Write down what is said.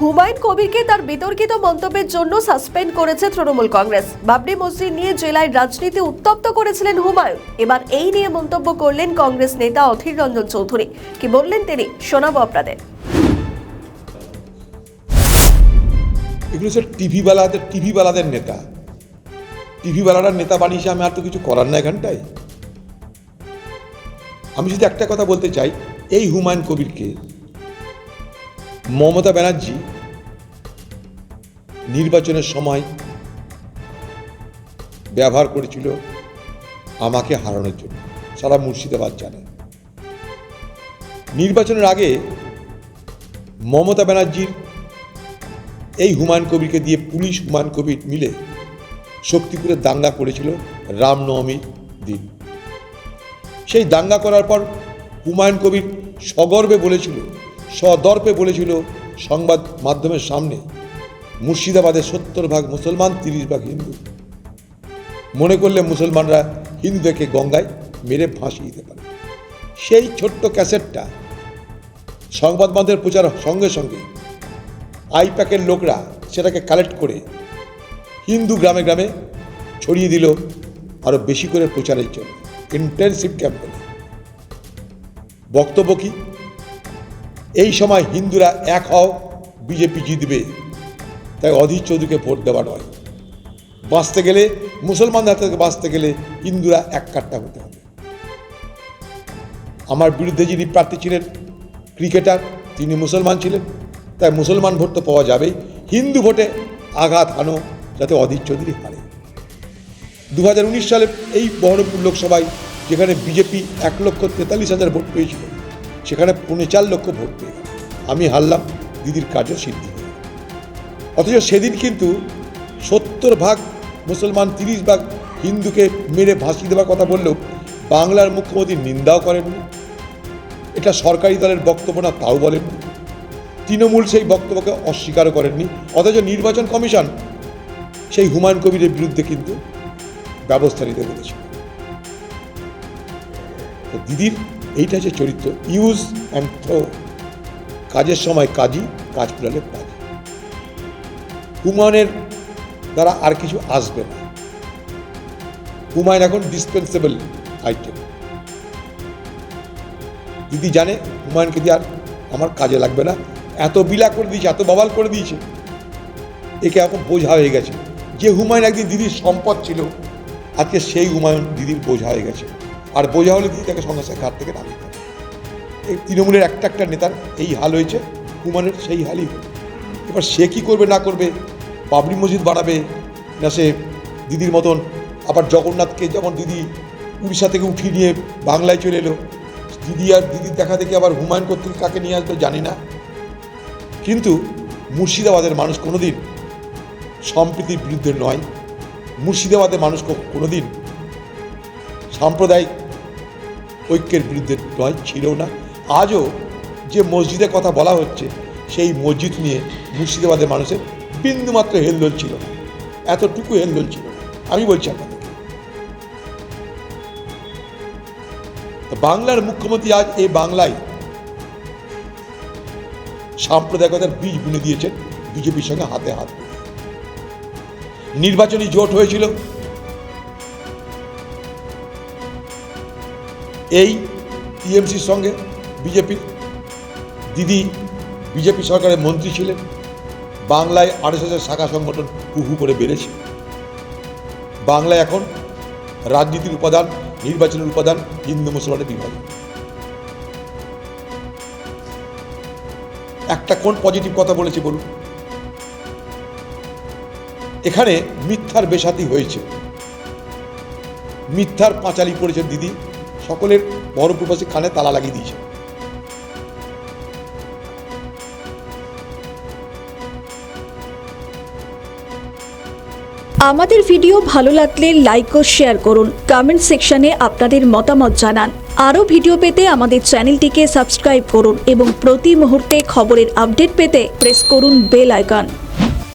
হুমায়ুন কবিরকে তার বিতর্কিত মন্তব্যের জন্য সাসপেন্ড করেছে তৃণমূল কংগ্রেস। বাবরি মসজিদ নিয়ে জেলায় রাজনীতি উত্তপ্ত করেছিলেন হুমায়ুন। এবার এই নিয়ে মন্তব্য করলেন কংগ্রেস নেতা অধীর রঞ্জন চৌধুরী। কি বললেন তিনি? শোনাবো আপনাদের। এগুলো হচ্ছে টিভিওয়ালাদের টিভিওয়ালাদের নেতা। টিভিওয়ালার নেতা বানিয়েছে আমি আর তো কিছু করার না এখানটায়। আমি যদি একটা কথা বলতে চাই, এই হুমায়ুন কবিরকে মমতা ব্যানার্জি নির্বাচনের সময় ব্যবহার করেছিল আমাকে হারানোর জন্য। সারা মুর্শিদাবাদ জানে। নির্বাচনের আগে মমতা ব্যানার্জির এই হুমায়ুন কবিরকে দিয়ে পুলিশ হুমায়ুন কবির মিলে শক্তিপুরে দাঙ্গা করেছিল রামনবমীর দিন। সেই দাঙ্গা করার পর হুমায়ুন কবির সগর্বে বলেছিল সদর্পে বলেছিল সংবাদ মাধ্যমের সামনে মুর্শিদাবাদের সত্তর ভাগ মুসলমান, তিরিশ ভাগ হিন্দু। মনে করলে মুসলমানরা হিন্দুদেরকে গঙ্গায় মেরে ফাঁসিয়ে দিতে পারে। সেই ছোট্ট ক্যাসেটটা সংবাদ মাধ্যমের প্রচার সঙ্গে সঙ্গে আইপ্যাকের লোকরা সেটাকে কালেক্ট করে হিন্দু গ্রামে গ্রামে ছড়িয়ে দিল আরও বেশি করে প্রচারের জন্য। ইন্টেন্সিভ ক্যাম্পেনে বক্তব্য কি? এই সময় হিন্দুরা এক হও, বিজেপি জিতবে। তাই অধীর চৌধুরীকে ভোট দেওয়া নয়। বাঁচতে গেলে, মুসলমানদের হাত থেকে বাঁচতে গেলে হিন্দুরা এক কাট্টা হতে হবে। আমার বিরুদ্ধে যিনি প্রার্থী ছিলেন, ক্রিকেটার, তিনি মুসলমান ছিলেন। তাই মুসলমান ভোট তো পাওয়া যাবেই। হিন্দু ভোটে আঘাত হানো, যাতে অধীর চৌধুরী হারে। দু হাজার উনিশ সালে এই বহরমপুর লোকসভায় যেখানে বিজেপি এক লক্ষ তেতাল্লিশ হাজার ভোট পেয়েছিল সেখানে পৌনে চার লক্ষ ভোট পেয়ে আমি হারলাম দিদির কাজও সিদ্ধি অথচ সেদিন কিন্তু সত্তর ভাগ মুসলমান, তিরিশ ভাগ হিন্দুকে মেরে ভাসিয়ে দেওয়ার কথা বললেও বাংলার মুখ্যমন্ত্রী নিন্দাও করেননি। এটা সরকারি দলের বক্তব্য না তাও বলেননি। তৃণমূল সেই বক্তব্যকে অস্বীকারও করেননি। অথচ নির্বাচন কমিশন সেই হুমায়ুন কবিরের বিরুদ্ধে কিন্তু ব্যবস্থা নিতে বলেছে দিদির এইটা হচ্ছে চরিত্র ইউজ অ্যান্ড থ্রো কাজের সময় কাজই, কাজ ফুরালে কাজ হুমায়ুনের দ্বারা আর কিছু আসবে না। হুমায়ুন এখন ডিসপেন্সেবল আইটেম দিদি জানে, হুমায়ুনকে দিয়ে আর আমার কাজে লাগবে না। এত বিলা করে দিয়েছে, এত বাবাল করে দিয়েছে। একে এখন বোঝা হয়ে গেছে। যে হুমায়ুন একদিন দিদির সম্পদ ছিল, আজকে সেই হুমায়ুন দিদির বোঝা হয়ে গেছে। আর বোঝা হলে দিদি তাকে সঙ্গে ঘাট থেকে নামিয়ে এই তৃণমূলের একটা একটা নেতার এই হাল হয়েছে, হুমায়ুনের সেই হালই। হলো এবার সে কী করবে, না করবে, বাবরি মসজিদ বাড়াবে না সে দিদির মতন আবার জগন্নাথকে যেমন দিদি উড়িষ্যা থেকে উঠিয়ে নিয়ে বাংলায় চলে এলো, দিদি আর দিদির দেখা দেখে আবার হুমায়ুন কর্তৃক কাকে নিয়ে আসবে জানি না। কিন্তু মুর্শিদাবাদের মানুষ কোনোদিন সম্প্রীতির বিরুদ্ধে নয়। মুর্শিদাবাদের মানুষ কোনোদিন সাম্প্রদায়িক ঐক্যের বিরুদ্ধে নয় ছিল না। আজও যে মসজিদের কথা বলা হচ্ছে, সেই মসজিদ নিয়ে মুর্শিদাবাদের মানুষের বিন্দুমাত্র হেলদোল ছিল না। এতটুকু হেলদোল ছিল না। আমি বলছি আপনাদেরকে বাংলার মুখ্যমন্ত্রী আজ এই বাংলায় সাম্প্রদায়িকতার বীজ বুনে দিয়েছেন। বিজেপির সঙ্গে হাতে হাত নির্বাচনী জোট হয়েছিল। এই টিএমসির সঙ্গে বিজেপির দিদি, বিজেপি সরকারের মন্ত্রী ছিলেন। বাংলায় আরএসএসের শাখা সংগঠন হু হু করে বেড়েছে। বাংলায় এখন রাজনীতির উপাদান, নির্বাচনের উপাদান, হিন্দু মুসলমানের বিভাজন। একটা কোন পজিটিভ কথা বলেছি বলুন? এখানে মিথ্যার বেসাতি হয়েছে। মিথ্যার পাঁচালি পড়েছে দিদি। সকলের বড়পুরবাসী কানে তালা লাগিয়ে দিয়েছে। আমাদের ভিডিও ভালো লাগলে লাইক ও শেয়ার করুন। কমেন্ট সেকশনে আপনাদের মতামত জানান। আরও ভিডিও পেতে আমাদের চ্যানেলটিকে সাবস্ক্রাইব করুন এবং প্রতি মুহূর্তে খবরের আপডেট পেতে প্রেস করুন বেল আইকন